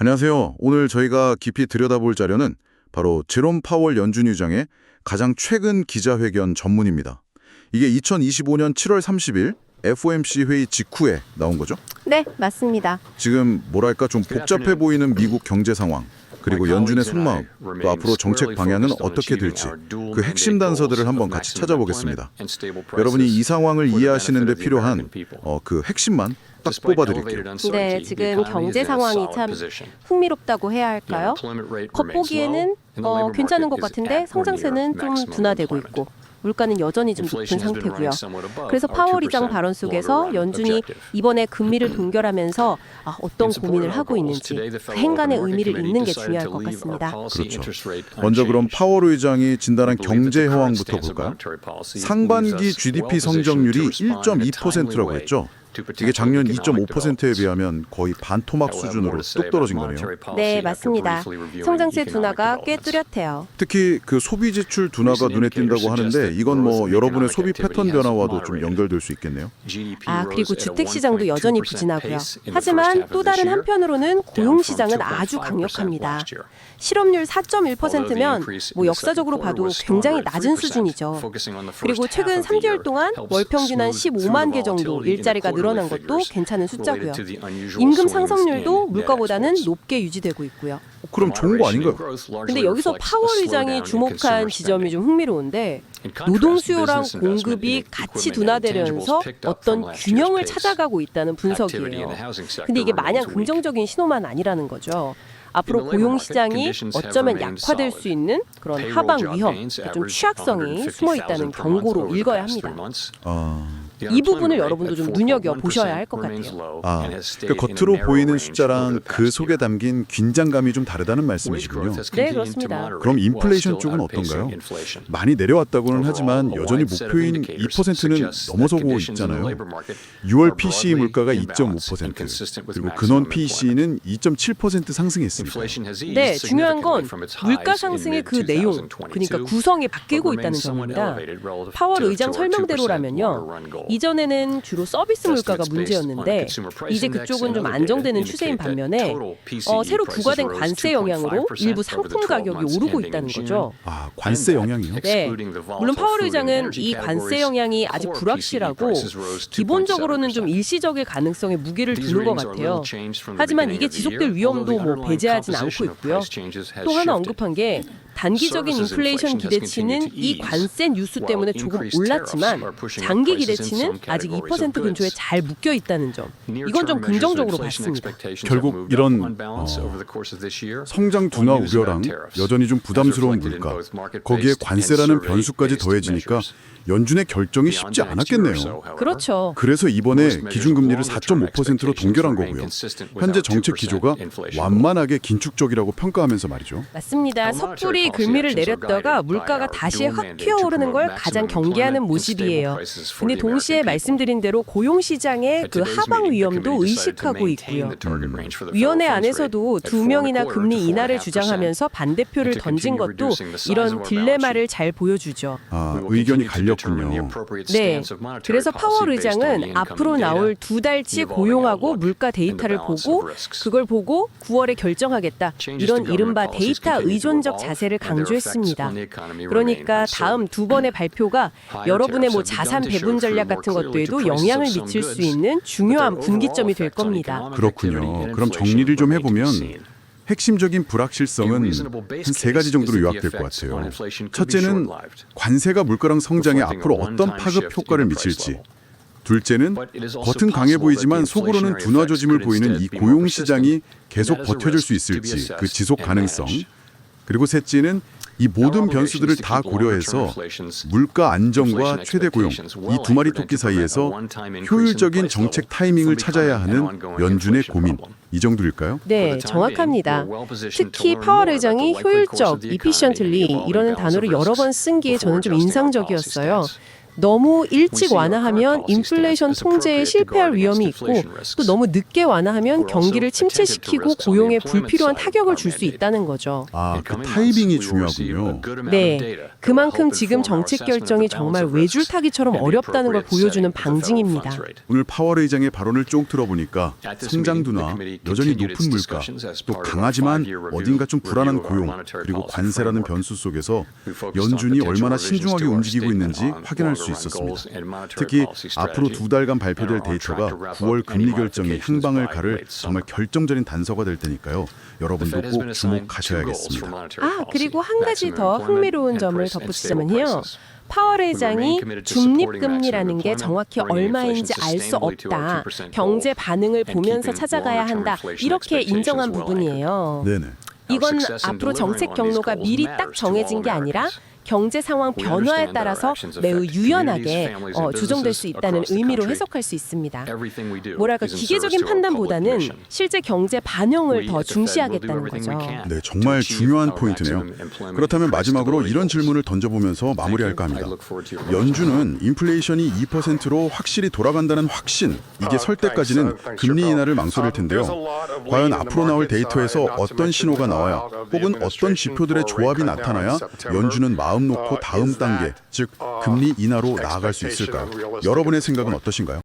안녕하세요. 오늘 저희가 깊이 들여다볼 자료는 바로 제롬 파월 연준 의장의 가장 최근 기자회견 전문입니다. 이게 2025년 7월 30일 FOMC 회의 직후에 나온 거죠. 네, 맞습니다. 지금 뭐랄까 좀 복잡해 보이는 미국 경제 상황, 그리고 연준의 속마음, 또 앞으로 정책 방향은 어떻게 될지 그 핵심 단서들을 한번 같이 찾아보겠습니다. 여러분이 이 상황을 이해하시는 데 필요한 어, 그 핵심만 딱 뽑아드릴게요. 네, 지금 경제 상황이 참 흥미롭다고 해야 할까요? 겉보기에는 어, 괜찮은 것 같은데 성장세는 좀 둔화되고 있고 물가는 여전히 좀 높은 상태고요. 그래서 파월 의장 발언 속에서 연준이 이번에 금리를 동결하면서 아, 어떤 고민을 하고 있는지 그 행간의 의미를 읽는 게 중요할 것 같습니다. 그렇죠. 먼저 그럼 파월 의장이 진단한 경제 현황부터 볼까요? 상반기 GDP 성장률이 1.2%라고 했죠. 이게 작년 2.5%에 비하면 거의 반토막 수준으로 뚝 떨어진 거네요. 네, 맞습니다. 성장세 둔화가 꽤 뚜렷해요. 특히 그 소비 지출 둔화가 눈에 띈다고 하는데 이건 뭐 여러분의 소비 패턴 변화와도 좀 연결될 수 있겠네요. 아, 그리고 주택 시장도 여전히 부진하고요. 하지만 또 다른 한편으로는 고용 시장은 아주 강력합니다. 실업률 4.1%면 뭐 역사적으로 봐도 굉장히 낮은 수준이죠. 그리고 최근 3개월 동안 월 평균 한 15만 개 정도 일자리가 늘어난 것도 괜찮은 숫자고요. 임금 상승률도 물가보다는 높게 유지되고 있고요. 어, 그럼 좋은 거 아닌가요? 근데 여기서 파월 의장이 주목한 지점이 좀 흥미로운데 노동 수요랑 공급이 같이 둔화되면서 어떤 균형을 찾아가고 있다는 분석이에요. 근데 이게 마냥 긍정적인 신호만 아니라는 거죠. 앞으로 고용 시장이 어쩌면 약화될 수 있는 그런 하방 위험, 좀 취약성이 숨어 있다는 경고로 읽어야 합니다. 아, 이 부분을 여러분도 좀 눈여겨 보셔야 할 것 같아요. 아, 그 겉으로 보이는 숫자랑 그 속에 담긴 긴장감이 좀 다르다는 말씀이시군요. 네, 그렇습니다. 그럼 인플레이션 쪽은 어떤가요? 많이 내려왔다고는 하지만 여전히 목표인 2%는 넘어서고 있잖아요. 6월 PCE 물가가 2.5% 그리고 근원 PC는 2.7% 상승했습니다. 네, 중요한 건 물가 상승의 그 내용, 그러니까 구성이 바뀌고 있다는 점입니다. 파월 의장 설명대로라면요. 이전에는 주로 서비스 물가가 문제였는데 이제 그쪽은 좀 안정되는 추세인 반면에 어, 새로 부과된 관세 영향으로 일부 상품 가격이 오르고 있다는 거죠. 아, 관세 영향이요? 네. 물론 파월 의장은 이 관세 영향이 아직 불확실하고 기본적으로는 좀 일시적일 가능성에 무게를 두는 것 같아요. 하지만 이게 지속될 위험도 뭐 배제하진 않고 있고요. 또 하나 언급한 게 단기적인 인플레이션 기대치는 이 관세 뉴스 때문에 조금 올랐지만 장기 기대치는 아직 2% 근처에 잘 묶여 있다는 점. 이건 좀 긍정적으로 봤습니다. 결국 이런 어, 성장 둔화 우려랑 여전히 좀 부담스러운 물가, 거기에 관세라는 변수까지 더해지니까 연준의 결정이 쉽지 않았겠네요. 그렇죠. 그래서 이번에 기준금리를 4.5%로 동결한 거고요. 현재 정책 기조가 완만하게 긴축적이라고 평가하면서 말이죠. 맞습니다. 섣불리 금리를 내렸다가 물가가 다시 확 튀어오르는 걸 가장 경계하는 모습이에요. 근데 동시에 말씀드린 대로 고용 시장의 그 하방 위험도 의식하고 있고요. 위원회 안에서도 두 명이나 금리 인하를 주장하면서 반대표를 던진 것도 이런 딜레마를 잘 보여주죠. 아, 의견이 갈렸군요. 네. 그래서 파월 의장은 앞으로 나올 두 달치 고용하고 물가 데이터를 보고 그걸 보고 9월에 결정하겠다. 이런 이른바 데이터 의존적 자세를 강조했습니다. 그러니까 다음 두 번의 발표가 여러분의 뭐 자산 배분 전략 같은 것들에도 영향을 미칠 수 있는 중요한 분기점이 될 겁니다. 그렇군요. 그럼 정리를 좀 해보면 핵심적인 불확실성은 한 세 가지 정도로 요약될 것 같아요. 첫째는 관세가 물가랑 성장에 앞으로 어떤 파급 효과를 미칠지. 둘째는 겉은 강해 보이지만 속으로는 둔화 조짐을 보이는 이 고용 시장이 계속 버텨줄 수 있을지 그 지속 가능성. 그리고 셋째는 이 모든 변수들을 다 고려해서 물가 안정과 최대 고용 이 두 마리 토끼 사이에서 효율적인 정책 타이밍을 찾아야 하는 연준의 고민 이 정도일까요? 네, 정확합니다. 특히 파월 의장이 효율적, efficiently 이라는 단어를 여러 번 쓴 게 저는 좀 인상적이었어요. 너무 일찍 완화하면 인플레이션 통제에 실패할 위험이 있고 또 너무 늦게 완화하면 경기를 침체시키고 고용에 불필요한 타격을 줄 수 있다는 거죠. 아, 그 타이밍이 중요하군요. 네, 그만큼 지금 정책 결정이 정말 외줄타기처럼 어렵다는 걸 보여주는 방증입니다. 오늘 파월 의장의 발언을 쭉 들어보니까 성장도나 여전히 높은 물가, 또 강하지만 어딘가 좀 불안한 고용, 그리고 관세라는 변수 속에서 연준이 얼마나 신중하게 움직이고 있는지 확인할 수 있었습니다. 특히 앞으로 두 달간 발표될 데이터가 9월 금리 결정의 향방을 가를 정말 결정적인 단서가 될 테니까요. 여러분도 꼭 주목하셔야겠습니다. 아, 그리고 한 가지 더 흥미로운 점을 덧붙이자면요. 파월 의장이 중립금리라는 게 정확히 얼마인지 알 수 없다. 경제 반응을 보면서 찾아가야 한다. 이렇게 인정한 부분이에요. 네네. 이건 앞으로 정책 경로가 미리 딱 정해진 게 아니라 경제 상황 변화에 따라서 매우 유연하게 어, 조정될 수 있다는 의미로 해석할 수 있습니다. 뭐랄까 기계적인 판단보다는 실제 경제 반영을 더 중시하겠다는 거죠. 네, 정말 중요한 포인트네요. 그렇다면 마지막으로 이런 질문을 던져보면서 마무리할까 합니다. 연준은 인플레이션이 2%로 확실히 돌아간다는 확신, 이게 설 때까지는 금리 인하를 망설일 텐데요. 과연 앞으로 나올 데이터에서 어떤 신호가 나와야 혹은 어떤 지표들의 조합이 나타나야 연준은 마음 놓고 다음 단계, 즉 금리 인하로 나아갈 수 있을까요? 여러분의 생각은 어떠신가요?